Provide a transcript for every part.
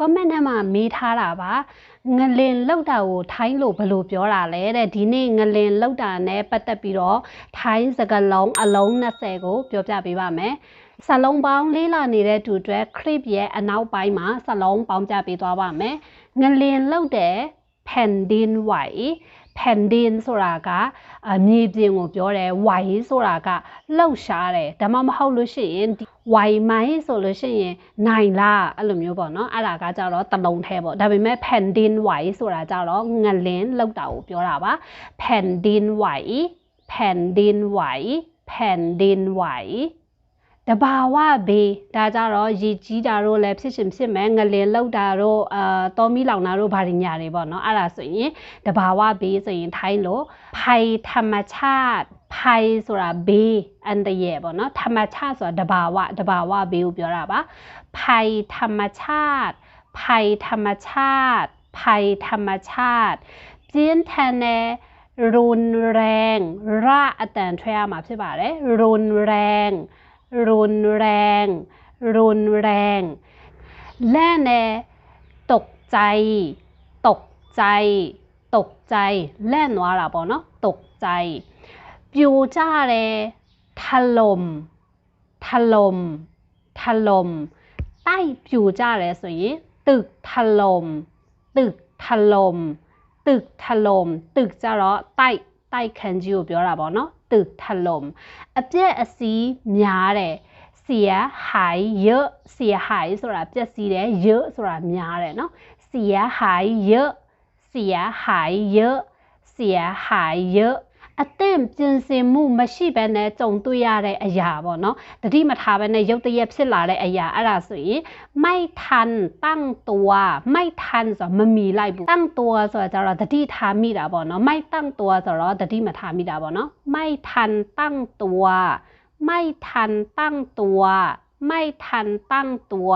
comment ထဲမှာမေးထားတာပါငလင်လောက်တာကိုထိုင်းလို့ဘယ်လိုပြောတာလဲတဲ့ဒီနေ့ငလင်လောက်တာနဲ့ပတ်သက်ပြီးတော့ထိုင်းစကားလုံးအလုံး20ကိုပြောပြပေးပါမယ်ဆလုံးပေါင်းလေးလာနေတဲ့သူအတွက် clip ရဲ့အနောက်ပိုင်းမှာဆလုံးပေါင်းပြပေးသွားပါမယ်ငလင်လောက်တဲ့ pendin white pending ဆိုတာကမြေပြင်ကိုပြောတယ်ဝိုင်ဆိုတာကလှုပ်ရှားတယ်ဒါမှမဟုတ်လို့ရှိရင်ဝိုင်မိုင်းဆိုလို့ရှိရင်နိုင်လားအဲ့လိုမျိုးပေါ့နော်အဲ့ဒါကကြတော့တလုံးထဲပေါ့ဒါပေမဲ့ pending ဝိုင်ဆိုတာကြတော့ငလင်းလှုပ်တာကိုပြောတာပါ pending ဝိုင် pending ဝိုင် pending ဝိုင်တဘာဝဘေးဒါကြတော့ရေကြီးတာတို့လည်းဖြစ်ရှင်ဖြစ်မယ်ငလင်လောက်တာတို့အာတောမီလောင်တာတို့ဗာဒီညာတွေပေါ့နော်အဲ့ဒါဆိုရင်တဘာဝဘေးဆိုရင်ထိုင်းလို့ဖိုင်ธรรมชาติဖိုင်ဆိုတာဘေးအန်တရဲ့ပေါ့နော်ธรรมชาติဆိုတာတဘာဝတဘာဝဘေးကိုပြောတာပါဖိုင်ธรรมชาติဖိုင်ธรรมชาติဖိုင်ธรรมชาติပြင်းထန်တဲ့ရုန်แรงရအတန်ထွဲရမှာဖြစ်ပါတယ်ရုန်แรงรุนแรง รุนแรง และแนตกใจ ตกใจ ตกใจ แล่นวาลาบอเนาะ ตกใจปิวจ้าเลถล่ม ถล่ม ถล่ม ใต้ปิวจ้าเลยสวยตึกถล่ม ตึกถล่ม ตึกถล่ม ตึกจะเอใต้ ใต้แคนจิวเปียลาบอเนาะตึกถล่มအပြက်အစီးများတယ်เสียหายเยอะเสียหายဆိုတာပျက်စီးတယ်เยอะဆိုတာများတယ်เนาะเสียหายเยอะเสียหายเยอะเสียหายเยอะအသင့်ပြင်ဆင်မှုမရှိဘဲနဲ့ကြုံတွေ့ရတဲ့အရာပေါ့နော်တတိမထားဘဲနဲ့ရုတ်တရက်ဖြစ်လာတဲ့အရာအဲ့ဒါဆိုရင်မိုက်ทันตั้งตัวမိုက်ทันဆိုမမီလိုက်ဘူးตั้งตัวဆိုတော့တတိထားမိတာပေါ့နော်မိုက်ตั้งตัวဆိုတော့တတိမထားမိတာပေါ့နော်မိုက်ทันตั้งตัวမိုက်ทันตั้งตัวမိုက်ทันตั้งตัว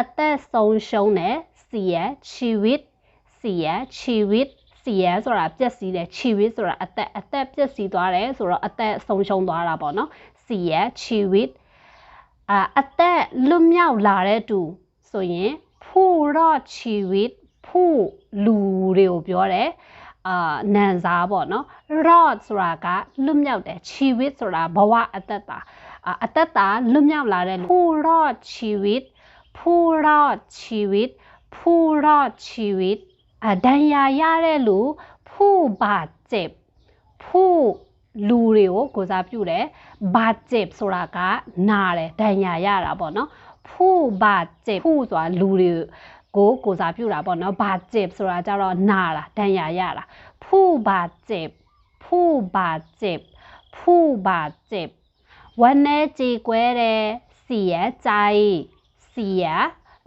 အသက်ဆုံးရှုံးတဲ့เสียชีวิต เสียชีวิตစီယန်ဆိုတာပျက်စီးတယ်ချီဝေးဆိုတာအသက်အသက်ပျက်စီးသွားတယ်ဆိုတော့အသက်ဆုံးရှုံးသွားတာပေါ့နော်စီယန်ချီဝေးအအသက်လွတ်မြောက်လာတဲ့သူဆိုရင်ဖူတော့ချီဝေးဖူလူတွေကိုပြောတယ်အာနန်စားပေါ့နော် rot ဆိုတာကလွတ်မြောက်တယ်ချီဝစ်ဆိုတာဘဝအတ္တတာအတ္တတာလွတ်မြောက်လာတဲ့ pu rot ချီဝစ် pu rot ချီဝစ် pu rot ချီဝစ်အဒဏ်ရာရတဲ့လူဖို့ဘာเจ็บဖို့လူတွေကိုကိုစားပြုတယ်ဘာเจ็บဆိုတာကနာတယ်ဒဏ်ရာရတာပေါ့နော်ဖို့ဘာเจ็บဖို့ဆိုတာလူတွေကိုကိုစားပြုတာပေါ့နော်ဘာเจ็บဆိုတာကြတော့နာတာဒဏ်ရာရတာဖို့ဘာเจ็บဖို့ဘာเจ็บဖို့ဘာเจ็บဝမ်းနဲ့ကြေကွဲတယ်เสียใจเสีย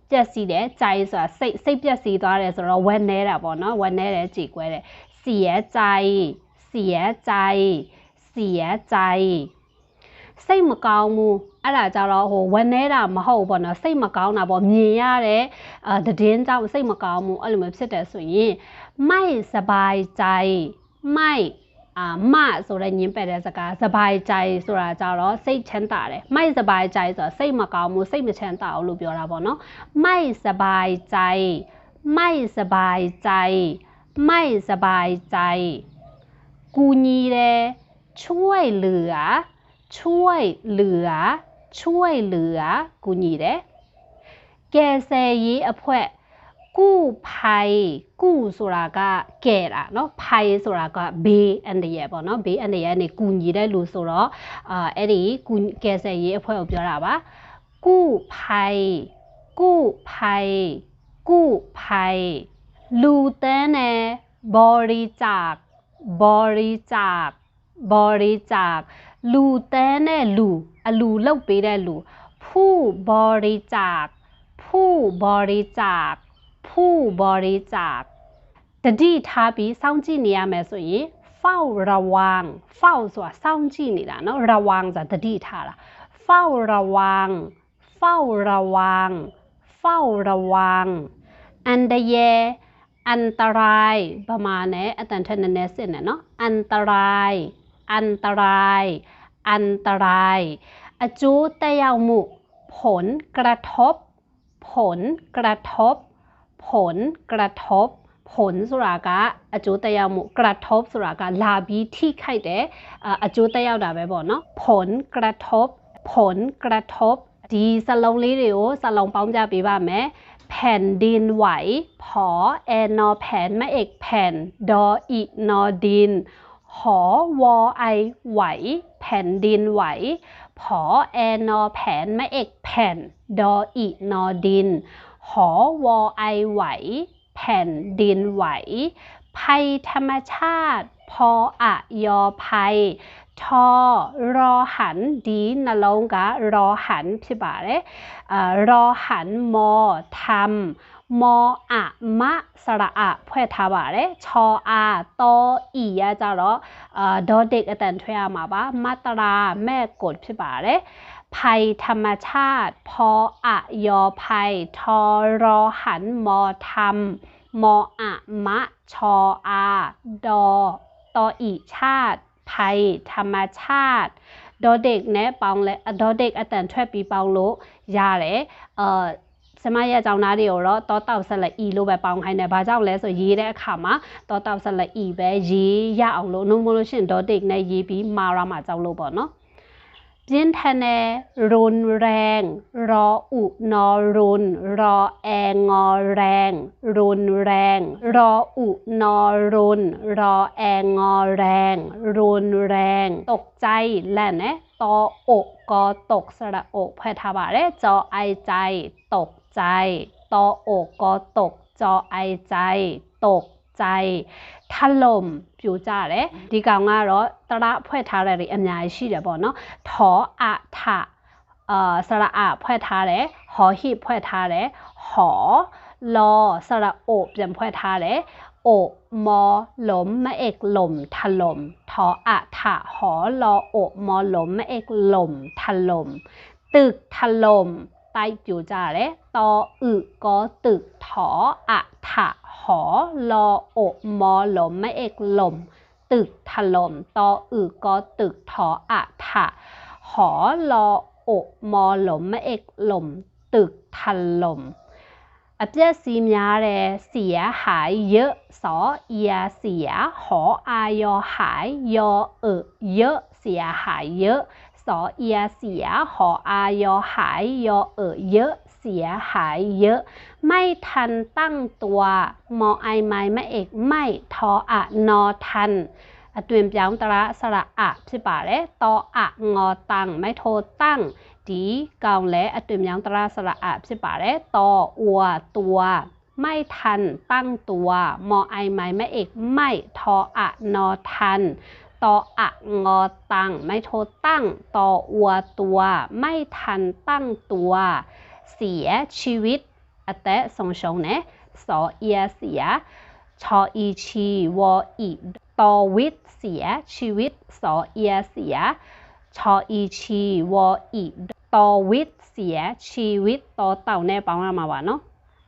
ပြက်စီးတယ်ကြိုက်ဆိုတာစိတ်စိတ်ပြက်စီးသွားတယ်ဆိုတော့ဝက်နေတာပေါ့နော်ဝက်နေတယ်ကြည်ကွဲတယ်စီရကြိုက်စီရကြိုက်စီရကြိုက်စိတ်မကောင်းဘူးအဲ့ဒါကြတော့ဟိုဝမ်းနေတာမဟုတ်ဘောနော်စိတ်မကောင်းတာပေါ့မြင်ရတဲ့အဲတည်င်းကြောင့်စိတ်မကောင်းဘူးအဲ့လိုမျိုးဖြစ်တယ်ဆိုရင်မိုက်စပိုင်ကြိုက်မိုက်အာမဆိုတဲ့ညင်းပယ်တဲ့စကားစပိုင်ကြိုင်ဆိုတာကြတော့စိတ်ချမ်းသာတယ်မိုက်စပိုင်ကြိုင်ဆိုတာစိတ်မကောင်းဘူးစိတ်မချမ်းသာဘူးလို့ပြောတာပေါ့နော်မိုက်စပိုင်ကြိုင်မိုက်စပိုင်ကြိုင်မိုက်စပိုင်ကြိုင်ကူညီတယ်ช่วยเหลือช่วยเหลือช่วยเหลือကူညီတယ်ကယ်ဆယ်ရေးအဖွဲ့ကုဖိုင်ကုဆိုတာကကဲတာเนาะဖိုင်ဆိုတာကဘေးအန္တရာယ်ပေါ့เนาะဘေးအန္တရာယ်နဲ့ကုညီတဲ့လူဆိုတော့အာအဲ့ဒီကုကဲဆယ်ရေးအဖွဲ့ကိုပြောတာပါကုဖိုင်ကုဖိုင်ကုဖိုင်လူတန်းနဲ့ဘော်ရီဂျာကဘော်ရီဂျာကဘော်ရီဂျာကလူတန်းနဲ့လူအလူလောက်ပေးတဲ့လူผู้บริจาคผู้บริจาคผู้บริจาคตดีทาบีซองจีนี่ยไม่สุยเฝ้าระวัง เฝ้าสัวซองจีนี่ละเนาะ ระวังจะตดีทาละเฝ้าระวัง เฝ้าระวัง เฝ้าระวัง อันใดเย อันตราย ประมาณนี้อาจารย์เทนเนสเนี่ยเนาะ อันตราย อันตราย อันตราย อจูเตยามุ ผลกระทบ ผลกระทบผลกระทบผลสุรากะอจุตยามุกระทบสุรากะลาบีที่ไข่เดอจุตยาดาไปบက်เนาะผลกระทบผลกระทบดีสลองးีေးတွေကိုစလုံးပေါင်းကြပแผ่นดินไหวผอแอนอ แผ่นแม่เอก แผ่นดออีนอดินหอวอไอไหวแผ่นดินไหวผอแอนอแผ่นแม่เอกแผ่นดออีนอดินหอวอไอไหว แผ่นดินไหว ภัยธรรมชาติ พออะยอภัยทอรอหันดีนลงกะรอหันพี่บ่าเลยรอหันมอทำมออะ มะสระอะเพื่อทาบ่าเลยชออาโตอียาจะรอดอเด็กแต่นทวยมาบ้ามาตรา แม่กดพี่บ่าเลยภัยธรรมชาติ พออะยอภัยทอรอหัน มอธรรมมออะมะ ชออาดอตออีชาติภัยธรรมชาติดอเด็กเนี่ยปองเลยดอเด็กอาจารย์ช่วยปีปองรูยาเลยเอ่อ สมัยเจ้านาเดียวแล้วตัวเต่าสละอีรูไปปองให้ในพระเจ้าเลยสยีได้ขามาตัวเต่าสละอีไปยียาเอาลูนุ่มรู้เช่นดอเด็กในยีปีมารามาเจ้าลูบ่เนาะยจีนทะเนรุนแรง รออุนอรุนรอแองอแรง รุนแรง รออุนอรุนรอแองอแรง รุนแรงตกใจแหละนะตออกก็ตกสระอกพทบาเรจอไอใจตกใจตออกก็ตกจอไอใจตกใจทัลมอยู่จ้าเลยดีกว่าเราตระเพื่อทาเรียนยาชีเดียบอเนาะทออาทะเอ่อ สระอาเพื่อทาเลยหอฮิเพื่อทาเลยหอรอสระโอบยังเพื่อทาเลยโอมอลมมาเอกลมทะลมทออาทะหอรอโอบมอลมมาเอกลมทะลม ตึกทะลมตายจูจ่าเลยตออึกอตึกถออะถะ หอรออกมอลมไม่เอกลม ตึกถลมตออึกอตึกถออะถะหอรออกมอลมไม่เอกลม ตึกถลมอเจียสีมยาเลยเสียหายเยอะ สอเอียเสีย หออายอหายยอเอเยอะเสียหายเยอะสอเอียเสียหออายอหายยอเอเยอะเสียหายเยอะ ไม่ทันตั้งตัว มอไอไม้แม่เอกไม่ทออะนอทันอตุมยังตระสระอะสิป่าเละตออะงอตังไม่โทตั้ง ดีเกาและอตุมยังตระสระอะสิป่าเละตออัวตัว ไม่ทันตั้งตัว มอไอไม้แม่เอกไม่ทออะนอทันตออะงอตังไม่โทตั้งต่ออัวตัวไม่ทันตั้งตัวเสียชีวิตอะแตะสงชงเนสอเอียเสียชออีชีวออีต่อวิตเสียชีวิตสอเอียเสียชออีชีวออีต่อวิตเสียชีวิตต่อเต่าเน่ปังมาวะเนาะ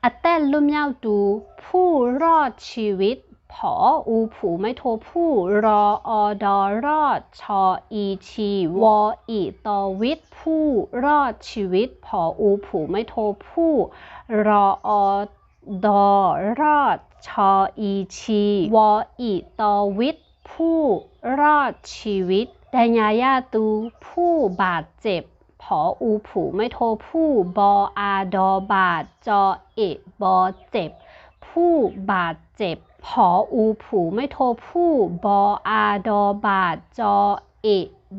อแตะลุ่มเย้วดูผู้รอดชีวิตผออูผูไมทโทผู้รออดอรอดชออีชีวออีตอวิทผู้รอดชีวิตผออูผูไมทโทผู้รออดอรอดชออีชีวออีตอวิทผู้รอดชีวิตดญาญาตูผู้บาดเจ็บผออูผูไม่โทผู้บออาดอบาดจอเอบอเจ็บผู้บาดเจ็บผออูผูไม่โทผู้บออาดอบาดจอเอ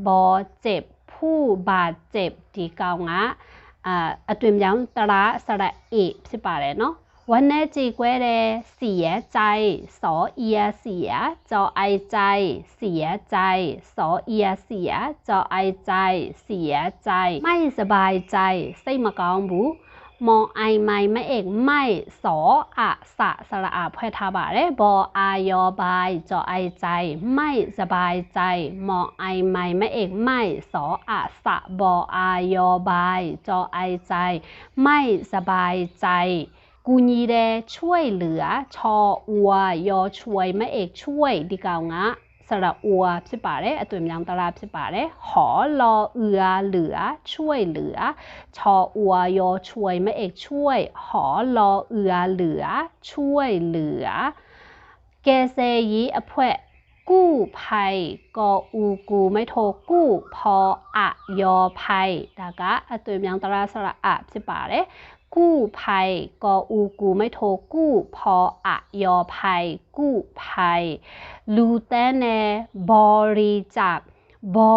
บอเจ็บผู้บาดเจ็บดีเกางะอ่าอตุมยังตระสระเอสิป่าเลยเนาะวันแน่จีกวยเลยเสียใจสอเอียเสียจอไอใจเสียใจ สอเอียเสียจอไอใจเสียใจ ไม่สบายใจใส่มะกองบูมอไอไม่ไม่เอกไม่สออะสะสระอาพทาบะเรบออายอบายจอไอใจไม่สบายใจ มอไอไม่ไม่เอกไม่ สออะสะบออายอบายจอไอใจ ไม่สบายใจกูยีเดช่วยเหลือ ชออัวยอช่วยไม่เอกช่วยดีกาวงะสระอัวพิบาร์เลยตัวมังตราพิบาร์เลยหอรอเอือเหลือช่วยเหลือชออัวยอช่วยไม่เอกช่วย หอลอเอือเหลือช่วยเหลือ เกเซยีอภพကกู้ภัยกออูกูไม่โทกู้ พออะยอภัยดากะตัวมยังตราสระอะพิบาร์เลยกู้ภัยกออูกูไม่โทกู้พออะยอภัยกู้ภัยลูเตเนบริจากบอ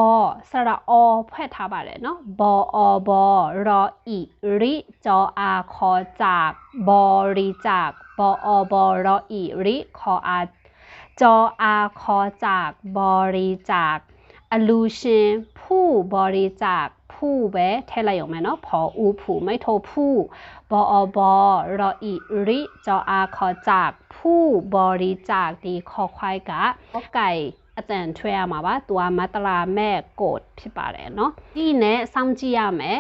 สระอแพทย์ทาบาเลยเนาะบออบอรออิริจออาคอจากบริจากบออบอรออิริคออาจออาคอจากบริจากอลูเชนผู้บริจาคผู้เวเทลายออกมาเนาะพออูผูไม่โทผู้บอบอรออิริจออาขอจากผู้บริจาคดีคอควายกะไก่อาจารย์ช่วยมาว่าตัวมาตราแม่โกดพี่ป่าเลยเนาะที่เนยซังจียาแม่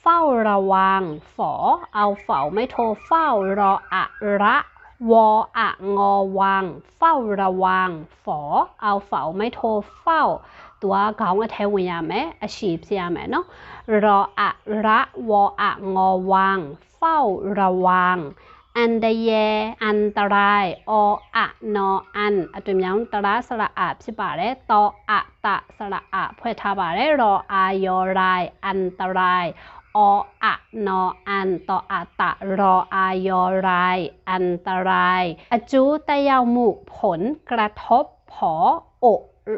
เฝ้าระวังฝอเอาเฝ้าไม่โทเฝ้ารออะระวออะงอวัง เฝ้าระวังฝอเอาเฝ้าไม่โทเฝ้า ตัวเขาก็แทวิญาแม่อาชีพสียไแม่เนาะรออะระวออะงอวัง เฝ้าระวัง อันใดแยอันตรายออะนออันอัตุมยังตระสระอาบสิบาได้ตออะตะสระอาเพื่อทาบาได้รออายอรายอันตรายออะนออันตออะตะรออายอรายอันตรายอจูตะยาวมุผลกระทบผอโอ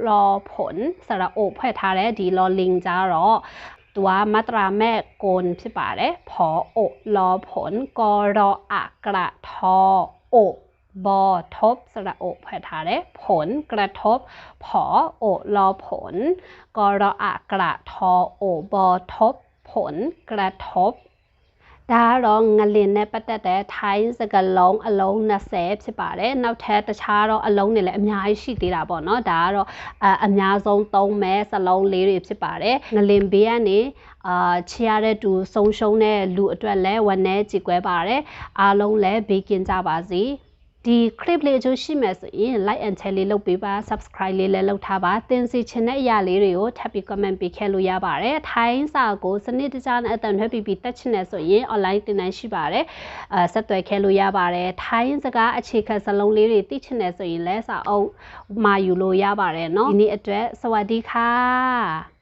รอผลสระโอเพื่อทาและดีรอลิงจารอ ตัวมาตราแม่โกนพี่ปาเด้ผอโอรอผลกอรออะกระทอโอบอทบสระโอพทาเรผลกระทบผอโอรอผลกรออะกระทอโอบอทบผลกระทบဒါကတော့ငလင်နဲ့ပတ်သက်တဲ့ထိုင်းစကလုံးအလုံး20ဖြစ်ပါတယ်။နောက်ထပ်တခြားတော့အလုံးတွေလည်းအများကြီးရှိသေးတာပေါ့နော်။ဒါကတော့အအများဆုံးသုံးမဲ့စလုံးလေးတွေဖြစ်ပါတယ်။ငလင်ဘေးကနေအာချရတဲ့သူဆုံးရှုံးတဲ့လူအတွက်လည်းဝန်내ကြည်ကွဲပါတယ်။အားလုံးလည်းဘေးကင်းကြပါစေ။ဒီ clip လေးအကျိုးရှိမယ်ဆိုရင် like and share လေးလုပ်ပေးပါ subscribe လေးလည်းလုပ်ထားပါသင်စီချင်တဲ့အရာလေးတွေကိုထပ်ပြီး comment ပေးခဲ့လို့ရပါတယ်ထိုင်းစာကိုစနစ်တကျနဲ့အတန်ထွက်ပြီးပြီးတက်ချင်တယ်ဆိုရင် online သင်တန်းရှိပါတယ်အဲဆက်သွယ်ခဲ့လို့ရပါတယ်ထိုင်းစကားအခြေခံစလုံးလေးတွေသိချင်တယ်ဆိုရင်လည်းစာအုပ်မှာယူလို့ရပါတယ်เนาะဒီနေ့အတွက်စวัสดีค่ะ